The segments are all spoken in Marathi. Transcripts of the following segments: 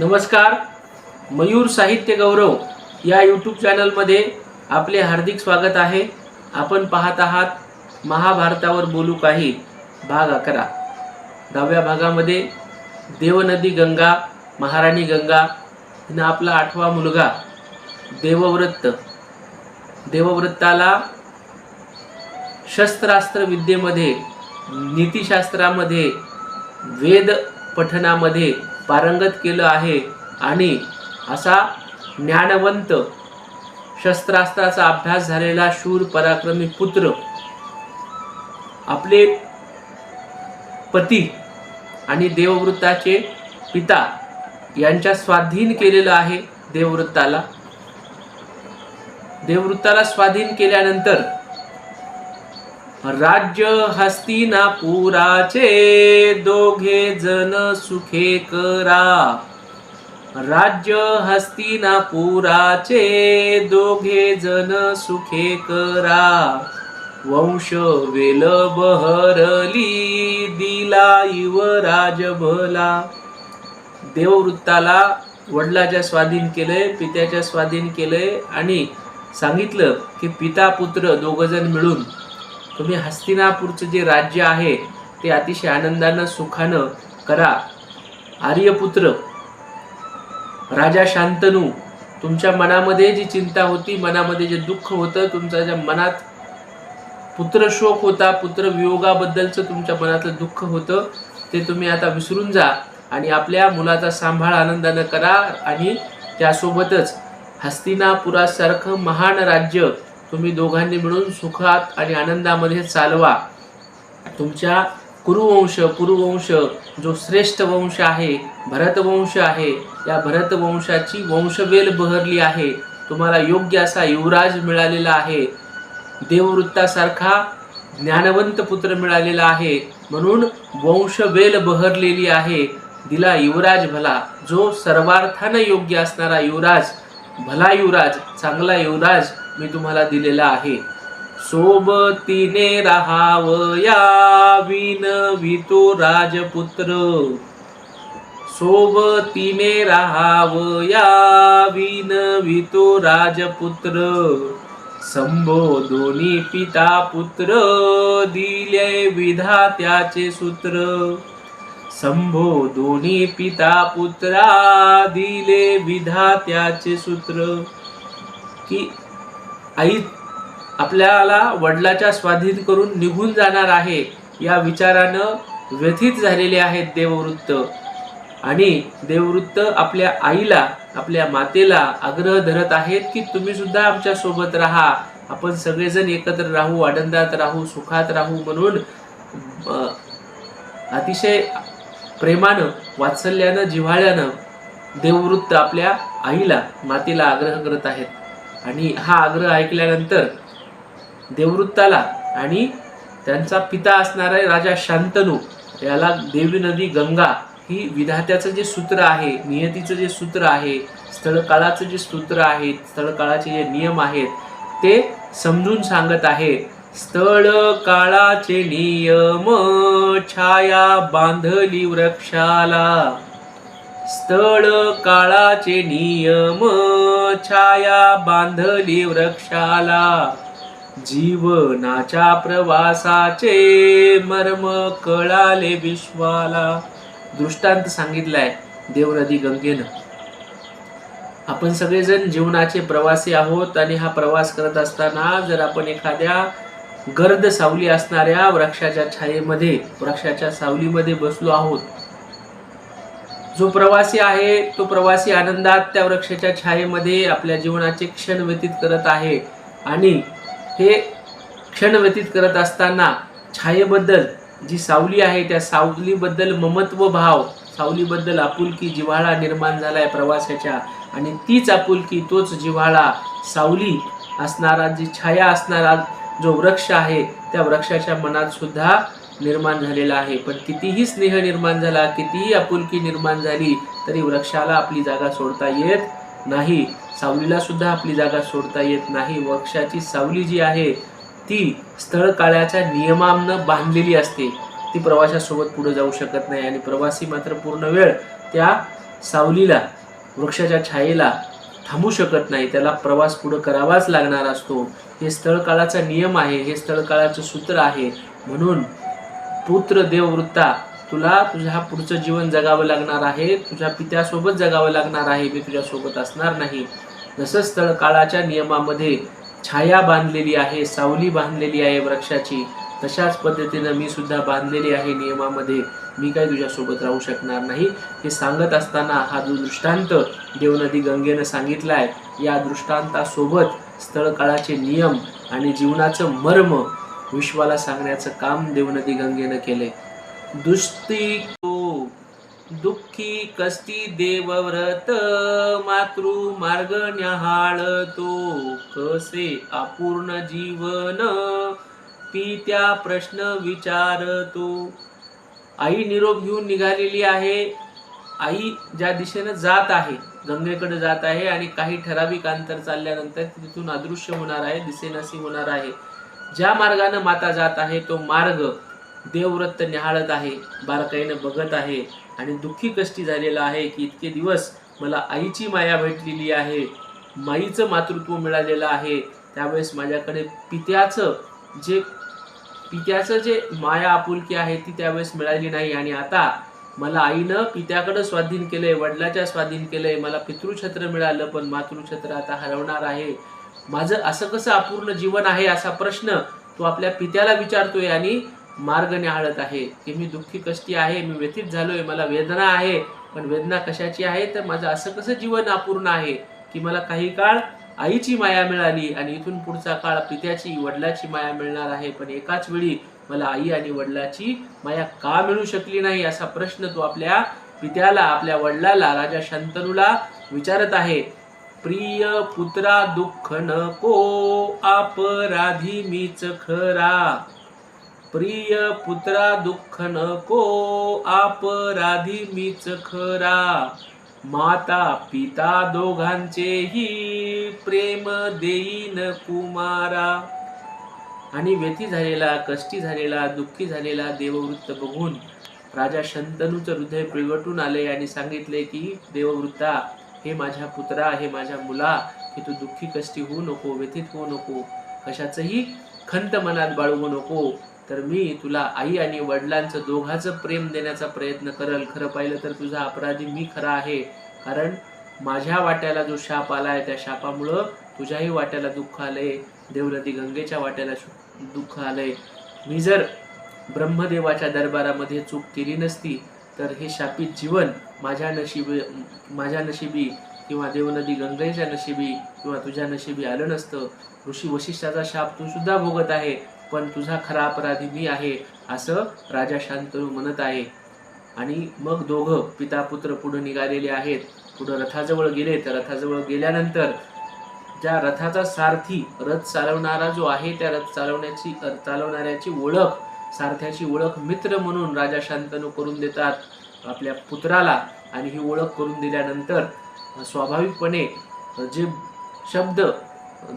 नमस्कार मयूर साहित्य गौरव या यूट्यूब चॅनलमध्ये आपले हार्दिक स्वागत आहे. आपण पाहत आहात महाभारतावर बोलू काही भाग अकरा. दहाव्या भागामध्ये देवनदी गंगा महाराणी गंगा हिनं आपला आठवा मुलगा देवव्रत. देवव्रताला शस्त्रास्त्र विद्येमध्ये नीतिशास्त्रामध्ये वेद पठनामध्ये पारंगत केलं आहे आणि असा ज्ञानवंत शस्त्रास्त्राचा अभ्यास झालेला शूर पराक्रमी पुत्र आपले पती आणि देववृत्ताचे पिता यांच्या स्वाधीन केलेलं आहे देववृत्ताला. देववृत्ताला स्वाधीन केल्यानंतर राज्य हस्तिनापुराचे दोघे जन सुखे करा. राज्य हस्तिनापुराचे दोघे जन सुखे करा. वंश वेल बहरली दिला युवराज भला देववृत्ताला वडिलाच्या स्वाधीन केलंय पित्याच्या स्वाधीन केलंय आणि सांगितलं की पिता पुत्र दोघजण मिळून तुम्ही हस्तिनापूरचं जे राज्य आहे ते अतिशय आनंदानं सुखानं करा. आर्यपुत्र राजा शांतनू तुमच्या मनामध्ये जी चिंता होती मनामध्ये जे दुःख होतं तुमच्या ज्या मनात पुत्रशोक होता पुत्र वियोगाबद्दलचं तुमच्या मनातलं दुःख होतं ते तुम्ही आता विसरून जा आणि आपल्या मुलाचा सांभाळ आनंदानं करा आणि त्यासोबतच हस्तिनापुरासारखं महान राज्य तुम्ही दोघांनी मिळून सुखात आणि आनंदामध्ये चालवा. तुमच्या कुरुवंश कुरुवंश जो श्रेष्ठ वंश आहे भरतवंश आहे या भरतवंशाची वंशवेल बहरली आहे. तुम्हाला योग्य असा युवराज मिळालेला आहे. देववृत्तासारखा ज्ञानवंत पुत्र मिळालेला आहे. म्हणून वंशवेल बहरलेली आहे. दिला युवराज भला. जो सर्वार्थानं योग्य असणारा युवराज भला युवराज चांगला युवराज मी तुम्हाला दिलेला आहे. सोबतीने राहावया विनवितो राजपुत्र. सोबतीने राहावया विनवितो राजपुत्र. संबोधोनी पिता पुत्र दिले विधात्याचे सूत्र. संबोधोनी पिता पुत्रा दिले विधात्याचे सूत्र. की आई आपल्याला वडिलाच्या स्वाधीन करून निघून जाणार आहे या विचारानं व्यथित झालेले आहेत देववृत्त. आणि देववृत्त आपल्या आईला आपल्या मातेला आग्रह धरत आहेत की तुम्ही सुद्धा आमच्यासोबत राहा. आपण सगळेजण एकत्र राहू आनंदात राहू सुखात राहू म्हणून अतिशय प्रेमानं वात्सल्यानं जिव्हाळ्यानं देववृत्त आपल्या आईला मातेला आग्रह करत आहेत. आणि हा आग्रह ऐकल्यानंतर देववृत्ताला आणि त्यांचा पिता असणारा राजा शांतनू याला देवी नदी गंगा ही विधात्याचं जे सूत्र आहे नियतीचं जे सूत्र आहे स्थळकाळाचं जे सूत्र आहे स्थळकाळाचे जे नियम आहेत ते समजून सांगत आहे. स्थळ काळाचे नियम छाया बांधली वृक्षाला. स्थळ काळाचे नियम छाया बांधली वृक्षाला. जीवनाच्या प्रवासाचे मर्म कळाले विश्वाला. दृष्टांत सांगितलाय देवनदी गंगेनं. आपण सगळेजण जीवनाचे प्रवासी आहोत आणि हा प्रवास करत असताना जर आपण एखाद्या गर्द सावली असणाऱ्या वृक्षाच्या छायेमध्ये वृक्षाच्या सावलीमध्ये बसलो आहोत जो प्रवासी आहे तो प्रवासी आनंदात त्या वृक्षाच्या छायेमध्ये आपल्या जीवनाचे क्षण व्यतीत करत आहे. आणि हे क्षण व्यतीत करत असताना छायेबद्दल जी सावली आहे त्या सावलीबद्दल ममत्व भाव सावलीबद्दल आपुलकी जिव्हाळा निर्माण झाला आहे प्रवासाच्या. आणि तीच आपुलकी तोच जिव्हाळा सावली असणारा जी छाया असणारा जो वृक्ष आहे त्या वृक्षाच्या मनात सुद्धा निर्माण झालेला आहे. पण कितीही स्नेह निर्माण झाला कितीही आपुलकी निर्माण झाली तरी वृक्षाला आपली जागा सोडता येत नाही. सावलीला सुद्धा आपली जागा सोडता येत नाही. वृक्षाची सावली जी आहे ती स्थळ काळाच्या नियमांना बांधलेली असते. ती प्रवाशासोबत पुढे जाऊ शकत नाही आणि प्रवासी मात्र पूर्ण वेळ त्या सावलीला वृक्षाच्या छायेला थांबू शकत नाही. त्याला प्रवास पुढं करावाच लागणार असतो. हे स्थळकाळाचा नियम आहे हे स्थळकाळाचं सूत्र आहे. म्हणून पुत्र देववृत्ता तुला तुझ्या पुढचं जीवन जगावं लागणार आहे तुझ्या पित्यासोबत जगावं लागणार आहे मी तुझ्यासोबत असणार नाही. जसं स्थळ काळाच्या नियमामध्ये छाया बांधलेली आहे सावली बांधलेली आहे वृक्षाची तशाच पद्धतीनं मी सुद्धा बांधलेली आहे नियमामध्ये. मी काही तुझ्यासोबत राहू शकणार नाही. हे सांगत असताना हा जो दृष्टांत देवनदी गंगेनं सांगितला आहे या दृष्टांतासोबत स्थळकाळाचे नियम आणि जीवनाचं मर्म विश्वाला सांगण्याचं काम देवनदी गंगेनं केले दुष्टी तो दुःखी कस्ती देवव्रत मातृ मार्ग न्याहाळतो. कसे अपूर्ण जीवन ती त्या प्रश्न विचारतो. आई निरोप घेऊन निघालेली आहे. आई ज्या दिशेनं जात आहे गंगेकडे जात आहे आणि काही ठराविक अंतर चालल्यानंतर तिथून अदृश्य होणार आहे दिसेनासी होणार आहे. ज्या मार्गानं माता जात आहे तो मार्ग देवव्रत निहाळत आहे बारकाईनं बघत आहे आणि दुःखी कष्टी झालेला आहे की इतके दिवस मला आईची माया भेटलेली आहे माईचं मातृत्व मिळालेलं आहे. त्यावेळेस माझ्याकडे पित्याचं जे पित्याचं जे माया आपुलकी आहे ती त्यावेळेस मिळाली नाही. आणि आता मला आईनं पित्याकडं स्वाधीन केलंय वडिलाच्या स्वाधीन केलंय मला पितृछत्र मिळालं पण मातृछत्र आता हरवणार आहे. माझं असं कसं अपूर्ण जीवन आहे असा प्रश्न तो आपल्या पित्याला विचारतोय आणि मार्ग न्याहाळत आहे. की मी दुःखी कष्टी आहे मी व्यथित झालोय मला वेदना आहे पण वेदना कशाची आहे? तर माझं असं कसं जीवन अपूर्ण आहे की मला काही काळ आईची माया मिळाली आणि इथून पुढचा काळ पित्याची वडिलाची माया मिळणार आहे. पण एकाच वेळी मला आई आणि वडिलाची माया का मिळू शकली नाही असा प्रश्न तो आपल्या पित्याला आपल्या वडिलाला राजा शंतनूला विचारत आहे. प्रिय पुत्रा दुःख नको अपराधी मीच खरा. प्रिय पुत्रा दुःख नको अपराधी मीच खरा. माता पिता दोघांचेही प्रेम देईन कुमारा. आणि व्यथी झालेला कष्टी झालेला दुःखी झालेला देववृत्त बघून राजा शंतनूचं हृदय पिळवटून आले आणि सांगितले की देववृत्ता हे माझ्या पुत्रा हे माझ्या मुला की तू दुःखी कष्टी होऊ नको व्यथित होऊ नको कशाचंही खंत मनात बाळगू नको. तर मी तुला आई आणि वडिलांचं दोघांचं प्रेम देण्याचा प्रयत्न करल. खरं पाहिलं तर तुझा अपराधी मी खरा आहे. कारण माझ्या वाट्याला जो शाप आला आहे त्या शापामुळं तुझ्याही वाट्याला दुःख आलंय. देवनदी गंगेच्या वाट्याला दुःख आलंय. मी जर ब्रह्मदेवाच्या दरबारामध्ये चूक केली नसती तर हे शापित जीवन माझ्या नशिबी माझ्या नशिबी किंवा देवनदी गंगेच्या नशिबी किंवा तुझ्या नशिबी आलं नसतं. ऋषी वशिष्ठाचा शाप तू सुद्धा भोगत आहे पण तुझा खरा अपराधी मी आहे असं राजा शांतनू म्हणत आहे. आणि मग दोघं पिता पुत्र पुढे निघालेले आहेत. पुढं रथाजवळ गेले तर रथाजवळ गेल्यानंतर ज्या रथाचा सारथी रथ चालवणारा जो आहे त्या रथ चालवण्याची चालवणाऱ्याची ओळख सारथ्याची ओळख मित्र म्हणून राजा शांतनू करून देतात आपल्या पुत्राला. आणि ही ओळख करून दिल्यानंतर स्वाभाविकपणे जे शब्द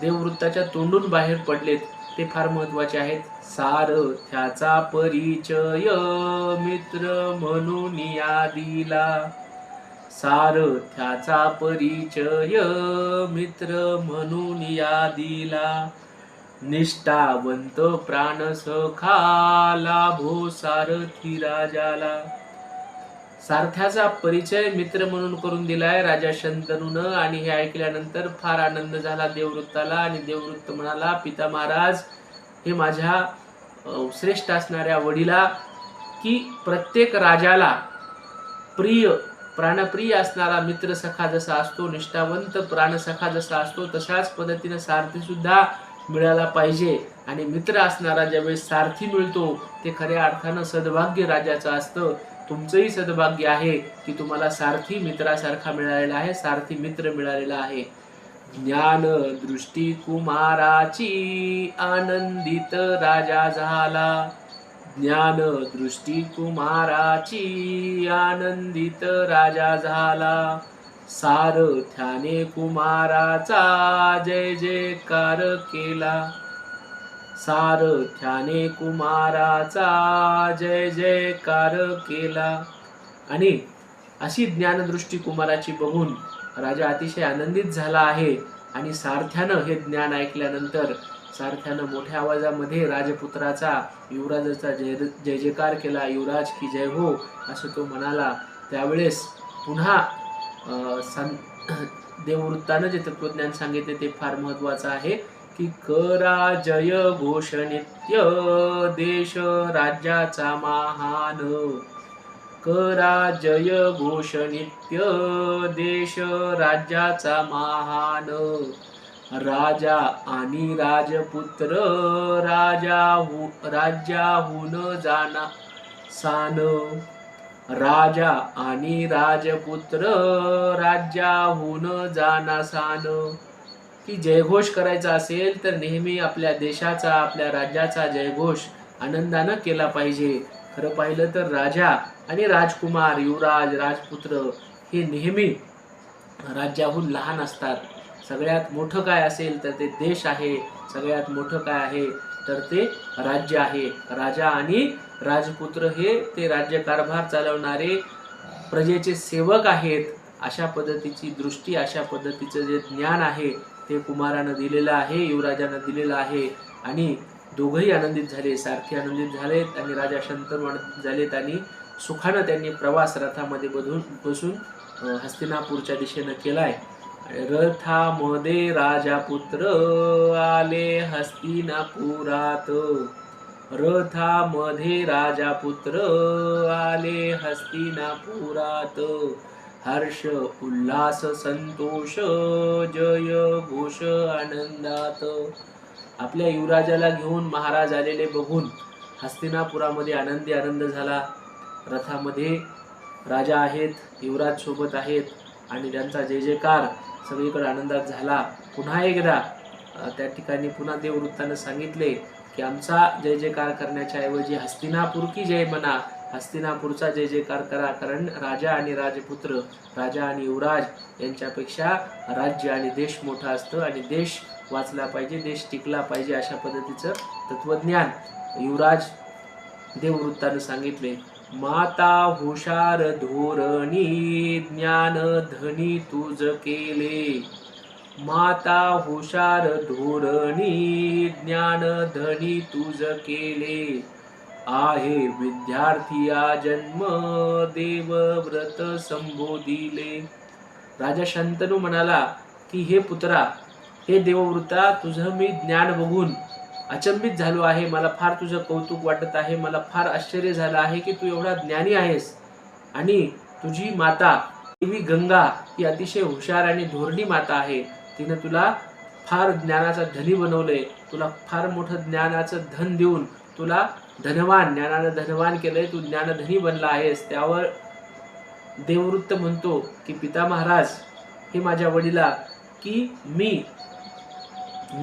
देववृत्ताच्या तोंडून बाहेर पडलेत ते फार महत्त्वाचे आहेत. सारथ्याचा परिचय मित्र म्हणून या दिला. सारथ्याचा परिचय मित्र म्हणून या दिला. निष्ठावंत प्राण सखा लाभो सारथी राजाला सारथ्याचा परिचय मित्र म्हणून करून दिलाय राजा शंतनून आणि हे ऐकल्यानंतर फार आनंद झाला देववृत्ताला आणि देववृत्त म्हणाला पिता महाराज हे माझ्या श्रेष्ठ असणाऱ्या वडिला की प्रत्येक राजाला प्रिय प्राणप्रिय असणारा मित्र सखा जसा असतो निष्ठावंत प्राणसखा जसा असतो तशाच पद्धतीनं सारथी सुद्धा मिळाला पाहिजे. आणि मित्र असणारा ज्यावेळेस सारथी मिळतो ते खऱ्या अर्थानं सद्भाग्य राजाचं असतं. तुमचंही सद्भाग्य आहे की तुम्हाला सारथी मित्रासारखा मिळालेला आहे सारथी मित्र मिळालेला आहे. ज्ञान दृष्टी कुमाराची आनंदित राजा झाला. ज्ञान दृष्टी कुमाराची आनंदित राजा झाला. सारथ्याने कुमाराचा जय जयकार केला. सारथ्याने कुमाराचा जय जयकार केला. आणि अशी ज्ञानदृष्टी कुमाराची बघून राजा अतिशय आनंदित झाला आहे. आणि सारथ्यानं हे ज्ञान ऐकल्यानंतर सारथ्यानं मोठ्या आवाजामध्ये राजपुत्राचा युवराजाचा जय जय जयकार केला. युवराज की जय हो असं तो म्हणाला. त्यावेळेस पुन्हा सं देववृत्तानं जे तत्वज्ञान सांगितले ते फार महत्वाचं आहे की करा जय घोष नित्य देश राज्याचा महान. करा जय घोष नित्य देश राज्याचा महान. राजा आणि राजपुत्र राजाहू राज्याहून जाना सान. राजा आणि राजपुत्र राज्याहून जानासान की जयघोष करायचा असेल तर नेहमी आपल्या देशाचा आपल्या राज्याचा जयघोष आनंदानं केला पाहिजे. खरं पाहिलं तर राजा आणि राजकुमार युवराज राजपुत्र हे नेहमी राज्याहून लहान असतात. सगळ्यात मोठं काय असेल तर ते देश आहे. सगळ्यात मोठं काय आहे तर ते राज्य आहे. राजा आणि राजपुत्र हे ते राज्यकारभार चालवणारे प्रजेचे सेवक आहेत अशा पद्धतीची दृष्टी अशा पद्धतीचं जे ज्ञान आहे ते कुमारानं दिलेलं आहे युवराजानं दिलेलं आहे आणि दोघंही आनंदित झाले सारखे आनंदित झालेत आणि राजा शंतनू आनंदित झालेत आणि सुखानं त्यांनी प्रवास रथामध्ये बधून बसून हस्तिनापूरच्या दिशेनं केलाय. रथामध्ये राजापुत्र आले हस्तिनापुरात. रथामध्ये राजा पुत्र आले हस्तिनापुरात. हर्ष उल्हास संतोष जय घोष आनंदात. आपल्या युवराजाला घेऊन महाराज आलेले बघून हस्तिनापुरामध्ये आनंदी आनंद झाला. रथामध्ये राजा आहेत युवराज सोबत आहेत आणि त्यांचा जय जयकार सगळीकडे आनंदात झाला. पुन्हा एकदा त्या ठिकाणी पुन्हा देववृत्तानं सांगितले की आमचा जय जयकार करण्याच्या ऐवजी हस्तिनापूर की जय म्हणा हस्तिनापूरचा जय जयकार करा कारण राजा आणि राजपुत्र राजा आणि युवराज यांच्यापेक्षा राज्य आणि देश मोठा असतं आणि देश वाचला पाहिजे देश टिकला पाहिजे अशा पद्धतीचं तत्वज्ञान युवराज देववृत्तानं सांगितले. माता हुशार धोरणी ज्ञान धनी तुझ केले. माता हुशार धोरणी ज्ञान धनी तुझ केले. आहे विद्यार्थी जन्म देव व्रत संबोधिले. राजा शंतनू म्हणाला की हे पुत्रा हे देवव्रता तुझं मी ज्ञान बघून अचंबित झालो आहे. मला फार तुझं कौतुक वाटत आहे. मला फार आश्चर्य झालं आहे की तू एवढा ज्ञानी आहेस. आणि तुझी माता देवी गंगा ही अतिशय हुशार आणि धोरणी माता आहे. तिनं तुला फार ज्ञानाचा धनी बनवलंय. तुला फार मोठं ज्ञानाचं धन देऊन तुला धनवान ज्ञानानं धनवान केलंय. तू ज्ञानधनी बनला आहेस. त्यावर देववृत्त म्हणतो की पिता महाराज हे माझ्या वडिला की मी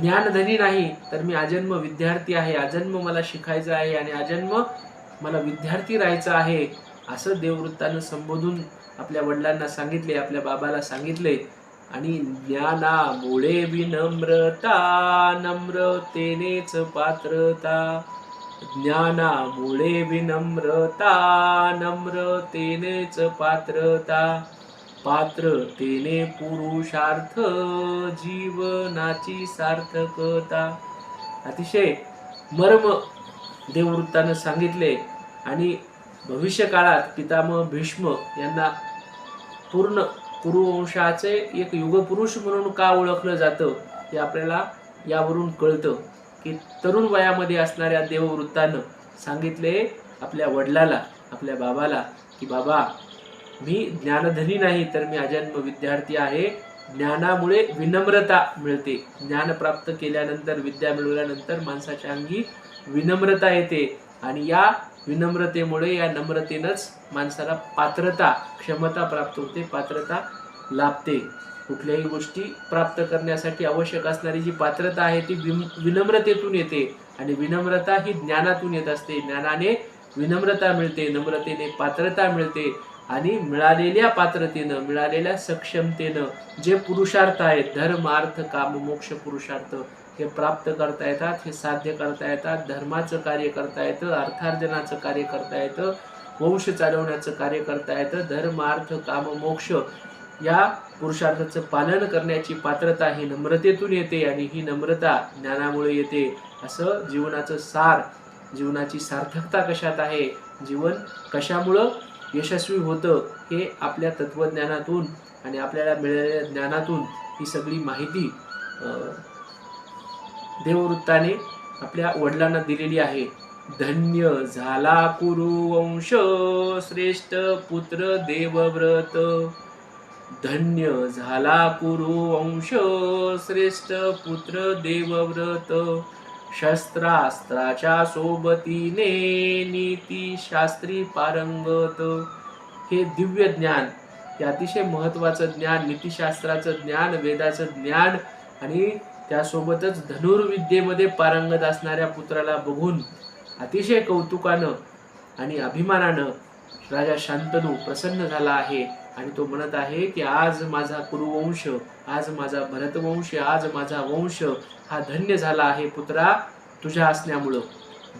ज्ञानधनी नाही तर मी अजन्म विद्यार्थी आहे. अजन्म मला शिकायचं आहे आणि अजन्म मला विद्यार्थी राहायचं आहे. असं देववृत्तानं संबोधून आपल्या वडिलांना सांगितले आपल्या बाबाला सांगितले. आणि ज्ञानामुळे विनम्रता नम्रतेनेच पात्रता. ज्ञानामुळे विनम्रता नम्रतेनेच पात्रता. पात्रतेने पुरुषार्थ जीवनाची सार्थकता. अतिशय मर्म देववृत्तानं सांगितले आणि भविष्यकाळात पितामह भीष्म यांना पूर्ण कुरुवंशाचे एक युगपुरुष म्हणून का ओळखलं जातं हे आपल्याला यावरून कळतं. की तरुण वयामध्ये असणाऱ्या देववृत्तानं सांगितले आपल्या वडिलाला आपल्या बाबाला की बाबा मी ज्ञानधनी नाही तर मी अजन्म विद्यार्थी आहे. ज्ञानामुळे विनम्रता मिळते. ज्ञान प्राप्त केल्यानंतर विद्या मिळवल्यानंतर माणसाच्या अंगी विनम्रता येते. आणि या विनम्रतेमुळे या नम्रतेनंच माणसाला पात्रता क्षमता प्राप्त होते पात्रता लाभते. कुठल्याही गोष्टी प्राप्त करण्यासाठी आवश्यक असणारी जी पात्रता आहे ती विम- विनम्रतेतून येते आणि विनम्रता ही ज्ञानातून येत असते. ज्ञानाने विनम्रता मिळते नम्रतेने पात्रता मिळते आणि मिळालेल्या पात्रतेनं मिळालेल्या सक्षमतेनं जे पुरुषार्थ आहेत धर्म अर्थ काम मोक्ष पुरुषार्थ हे प्राप्त करता येतात हे साध्य करता येतात धर्माचं कार्य करता येतं अर्थार्जनाचं कार्य करता येतं वंश चालवण्याचं कार्य करता येतं धर्म अर्थ काम मोक्ष या पुरुषार्थाचं पालन करण्याची पात्रता ही नम्रतेतून येते आणि ही नम्रता ज्ञानामुळे येते. असं जीवनाचं सार जीवनाची सार्थकता कशात आहे? जीवन कशामुळं यशस्वी होतं हे आपल्या तत्वज्ञानातून आणि आपल्याला मिळालेल्या ज्ञानातून ही सगळी माहिती देववृत्ताने आपल्या वडिलांना दिलेली आहे. धन्य झाला कुरुवंश श्रेष्ठ पुत्र देवव्रत. धन्य झाला कुरुवंश श्रेष्ठ पुत्र देवव्रत. शस्त्रास्त्राच्या सोबतीने नीती शास्त्री पारंगत. हे दिव्य ज्ञान हे अतिशय महत्वाचं ज्ञान नीतीशास्त्राचं ज्ञान वेदाचं ज्ञान आणि त्यासोबतच धनुर्विद्येमध्ये पारंगत असणाऱ्या पुत्राला बघून अतिशय कौतुकानं आणि अभिमानानं राजा शांतनू प्रसन्न झाला आहे. आणि तो म्हणत आहे की आज माझा कुरुवंश आज माझा भरतवंश आज माझा वंश हा धन्य झाला आहे पुत्रा तुझ्या असण्यामुळं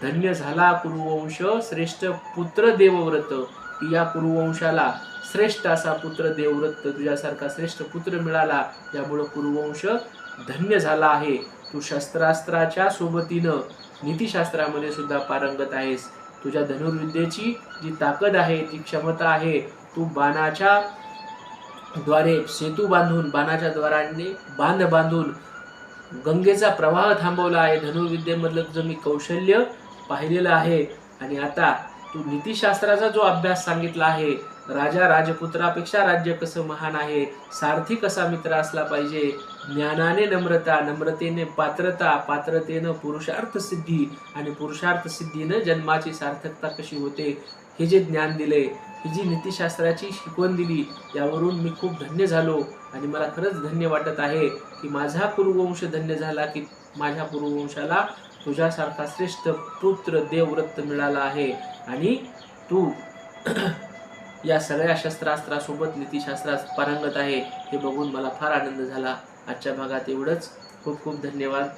धन्य झाला कुरुवंश श्रेष्ठ पुत्र देवव्रत. की या कुरुवंशाला श्रेष्ठ असा पुत्र देवव्रत तुझ्यासारखा श्रेष्ठ पुत्र मिळाला. यामुळं कुरुवंश धन्य झाला आहे. तू शस्त्रास्त्राच्या सोबतीनं नीतिशास्त्रामध्ये सुद्धा पारंगत आहेस. तुझ्या धनुर्विद्येची जी ताकद आहे जी क्षमता आहे तू बाणाच्या द्वारे सेतू बांधून बाणाच्या द्वाराने बांध बांधून गंगेचा प्रवाह थांबवला आहे. धनुर्विद्येमधलं जो मी कौशल्य पाहिलेलं आहे. आणि आता तू नीतिशास्त्राचा जो अभ्यास सांगितला आहे राजा राजपुत्रापेक्षा राज्य कसं महान आहे? सारथी कसा मित्र असला पाहिजे? ज्ञानाने नम्रता नम्रतेने पात्रता पात्रतेनं पुरुषार्थ सिद्धी आणि पुरुषार्थ सिद्धीनं जन्माची सार्थकता कशी होते? हे जे ज्ञान दिले ही जी नीतिशास्त्राची शिकवण दिली यावरून मी खूप धन्य झालो आणि मला खरंच धन्य वाटत आहे की माझा पूर्ववंश धन्य झाला की माझ्या पूर्ववंशाला तुझ्यासारखा श्रेष्ठ पुत्र देवव्रत मिळाला आहे. आणि तू या सगळ्या शस्त्रास्त्रासोबत नीतिशास्त्रात पारंगत आहे हे बघून मला फार आनंद झाला. आजच्या भागात एवढंच. खूप खूप धन्यवाद.